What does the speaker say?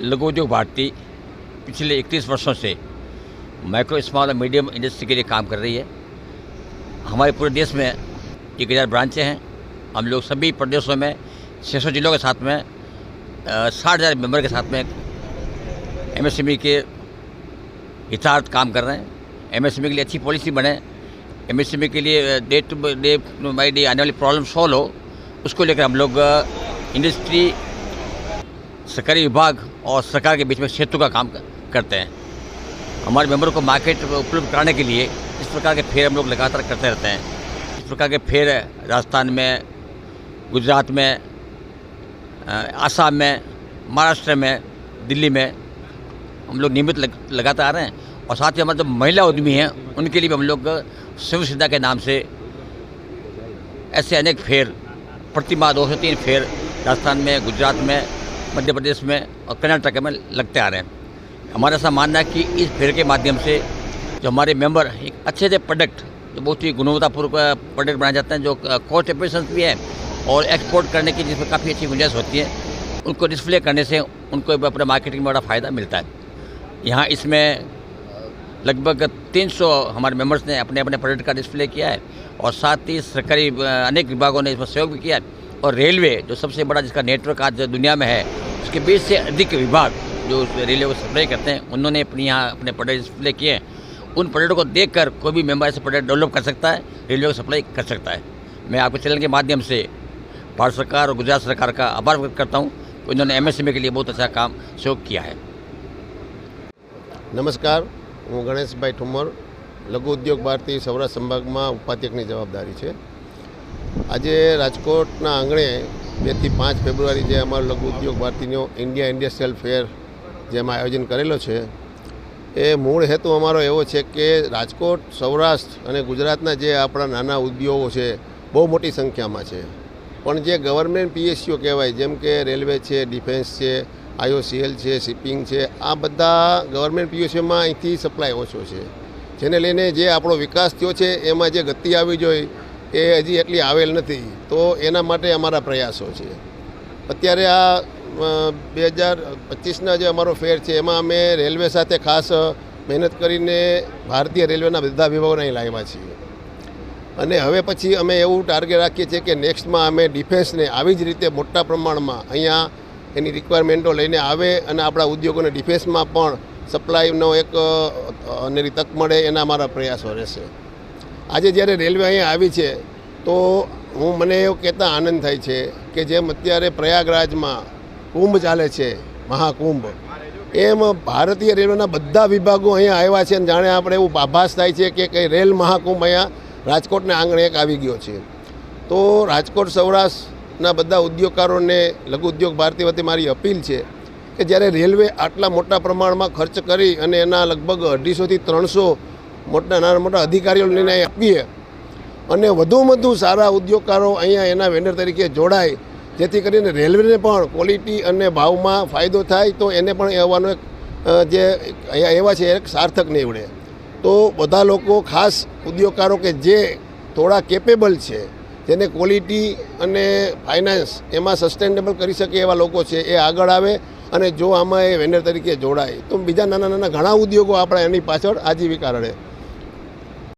लघु उद्योग भारती पिछले 31 वर्षों से माइक्रो स्मॉल और मीडियम इंडस्ट्री के लिए काम कर रही है। हमारे पूरे देश में एक हज़ार ब्रांचें हैं। हम लोग सभी प्रदेशों में छः सौ जिलों के साथ में साठ हज़ार मेंबर के साथ में एमएसएमई के हितार्थ काम कर रहे हैं। एमएसएमई के लिए अच्छी पॉलिसी बने। एमएसएमई के लिए day to day by day आने वाली प्रॉब्लम सॉल्व हो, उसको लेकर हम लोग इंडस्ट्री सरकारी विभाग और सरकार के बीच में सेतु का काम करते हैं। हमारे मेंबर को मार्केट उपलब्ध कराने के लिए इस प्रकार के फेर हम लोग लगातार करते रहते हैं। इस प्रकार के फेर राजस्थान में गुजरात में आसाम में महाराष्ट्र में दिल्ली में हम लोग नियमित लग, लगाते आ रहे हैं। और साथ ही हमारे जो महिला उद्यमी हैं उनके लिए भी हम लोग शिव सिद्धा के नाम से ऐसे अनेक फेर प्रतिमा दो से तीन फेर राजस्थान में गुजरात में मध्य प्रदेश में और कर्नाटक में लगते आ रहे हैं। हमारा ऐसा मानना है कि इस फेयर के माध्यम से जो हमारे मेंबर एक अच्छे से प्रोडक्ट जो बहुत ही गुणवत्तापूर्वक प्रोडक्ट बनाए जाते हैं, जो कॉस्ट एफिशिएंट भी है और एक्सपोर्ट करने की जिसमें काफ़ी अच्छी गुंजाइश होती है, उनको डिस्प्ले करने से उनको अपने मार्केटिंग में बड़ा फ़ायदा मिलता है। यहाँ इसमें लगभग 300 हमारे मेंबर्स ने अपने अपने प्रोडक्ट का डिस्प्ले किया है और साथ ही सरकारी अनेक विभागों ने इसमें सहयोग भी किया है। और रेलवे जो सबसे बड़ा जिसका नेटवर्क आज दुनिया में है उसके बीस से अधिक विभाग जो उस रेलवे को सप्लाई करते हैं उन्होंने अपनी यहाँ अपने प्रोडक्ट डिस्प्ले किए हैं उन प्रोडक्ट को देखकर कोई भी मेंबर ऐसे प्रोडक्ट डेवलप कर सकता है रेलवे को सप्लाई कर सकता है मैं आपके चैनल के माध्यम से भारत सरकार और गुजरात सरकार का आभार व्यक्त करता हूँ कि उन्होंने एमएसएमई के लिए बहुत अच्छा काम सहयोग किया है નમસ્કાર હું ગણેશભાઈ ઠુમર લઘુ ઉદ્યોગ ભારતી સૌરાષ્ટ્ર સંભાગમાં ઉપાધ્યક્ષની જવાબદારી છે આજે રાજકોટના આંગણે બેથી પાંચ ફેબ્રુઆરી જે અમારો લઘુ ઉદ્યોગ ભારતીનો ઇન્ડિયા ઇન્ડસ્ટ્રીયલ ફેર જેમાં આયોજન કરેલો છે, એ મૂળ હેતુ અમારો એવો છે કે રાજકોટ, સૌરાષ્ટ્ર અને ગુજરાતના જે આપણા નાના ઉદ્યોગો છે, બહુ મોટી સંખ્યામાં છે. પણ જે ગવર્મેન્ટ પીએસસીઓ કહેવાય, જેમ કે રેલવે છે, ડિફેન્સ છે, આઈઓસીએલ છે, શિપિંગ છે, આ બધા ગવર્મેન્ટ પીએસસીઓમાં અહીંથી સપ્લાય ઓછો છે. જેને લઈને જે આપણો વિકાસ થયો છે, એમાં જે ગતિ આવી જોઈએ એ હજી એટલી આવેલ નથી. તો એના માટે અમારા પ્રયાસો છે. અત્યારે આ બે હજાર પચીસના જે અમારો ફેર છે, એમાં અમે રેલવે સાથે ખાસ મહેનત કરીને ભારતીય રેલવેના બધા વિભાગોને અહીં લાવ્યા છીએ. અને હવે પછી અમે એવું ટાર્ગેટ રાખીએ છીએ કે નેક્સ્ટમાં અમે ડિફેન્સને આવી જ રીતે મોટા પ્રમાણમાં અહીંયા એની રિક્વાયરમેન્ટો લઈને આવે અને આપણા ઉદ્યોગોને ડિફેન્સમાં પણ સપ્લાયનો એક અનેરી તક મળે એના અમારા પ્રયાસો રહેશે. આજે જ્યારે રેલવે અહીંયા આવી છે, તો હું મને એવું કહેતા આનંદ થાય છે કે જેમ અત્યારે પ્રયાગરાજમાં કુંભ ચાલે છે, મહાકુંભ, એમ ભારતીય રેલવેના બધા વિભાગો અહીંયા આવ્યા છે અને જાણે આપણે એવું આભાસ થાય છે કે કંઈ રેલ મહાકુંભ અહીંયા રાજકોટના આંગણે એક આવી ગયો છે. તો રાજકોટ સૌરાષ્ટ્રના બધા ઉદ્યોગકારોને, લઘુ ઉદ્યોગ ભારતી વતી મારી અપીલ છે કે જ્યારે રેલવે આટલા મોટા પ્રમાણમાં ખર્ચ કરી અને એના લગભગ અઢીસોથી ત્રણસો મોટા નાના મોટા અધિકારીઓ લઈને આપીએ અને વધુમાં વધુ સારા ઉદ્યોગકારો અહીંયા એના વેન્ડર તરીકે જોડાય. જેથી કરીને રેલવેને પણ ક્વોલિટી અને ભાવમાં ફાયદો થાય તો એને પણ આવવાનો એક જે અહીંયા એવા છે, એક સાર્થક નીવડે. તો બધા લોકો, ખાસ ઉદ્યોગકારો કે જે થોડા કેપેબલ છે, જેને ક્વોલિટી અને ફાઇનાન્સ એમાં સસ્ટેનેબલ કરી શકે એવા લોકો છે, એ આગળ આવે અને જો આમાં એ વેન્ડર તરીકે જોડાય. તો બીજા નાના નાના ઘણા ઉદ્યોગો આપણા એની પાછળ આજીવિકા રડે.